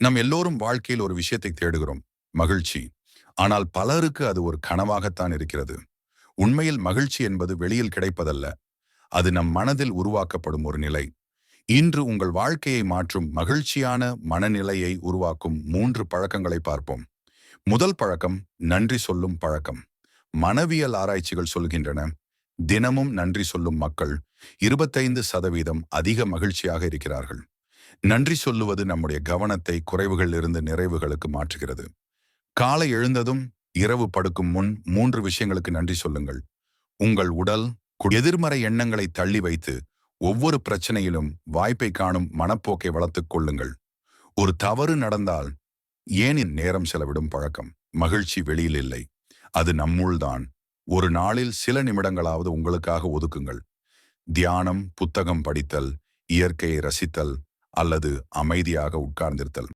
நம் எல்லோரும் வாழ்க்கையில் ஒரு விஷயத்தை தேடுகிறோம். மகிழ்ச்சி. ஆனால் பலருக்கு அது ஒரு கனவாகத்தான் இருக்கிறது. உண்மையில் மகிழ்ச்சி என்பது வெளியில் கிடைப்பதல்ல. அது நம் மனதில் உருவாக்கப்படும் ஒரு நிலை. இன்று உங்கள் வாழ்க்கையை மாற்றும் மகிழ்ச்சியான மனநிலையை உருவாக்கும் மூன்று பழக்கங்களை பார்ப்போம். முதல் பழக்கம் நன்றி சொல்லும் பழக்கம். மனவியல் ஆராய்ச்சிகள் சொல்கின்றன. தினமும் நன்றி சொல்லும் மக்கள் இருபத்தைந்து சதவீதம் அதிக மகிழ்ச்சியாக இருக்கிறார்கள். நன்றி சொல்லுவது நம்முடைய கவனத்தை குறைவுகளிலிருந்து நிறைவுகளுக்கு மாற்றுகிறது. காலை எழுந்ததும் இரவு படுக்கும் முன் மூன்று விஷயங்களுக்கு நன்றி சொல்லுங்கள். உங்கள் உடல் எதிர்மறை எண்ணங்களை தள்ளி வைத்து ஒவ்வொரு பிரச்சனையிலும் வாய்ப்பை காணும் மனப்போக்கை வளர்த்துக் கொள்ளுங்கள். ஒரு தவறு நடந்தால் ஏனின் நேரம் செலவிடும் பழக்கம்? மகிழ்ச்சி வெளியில் இல்லை. அது நம்முள்தான் ஒரு நாளில் சில நிமிடங்களாவது உங்களுக்காக ஒதுக்குங்கள். தியானம் புத்தகம் படித்தல் இயற்கையை ரசித்தல் அல்லது அமைதியாக உட்கார்ந்திருத்தல்.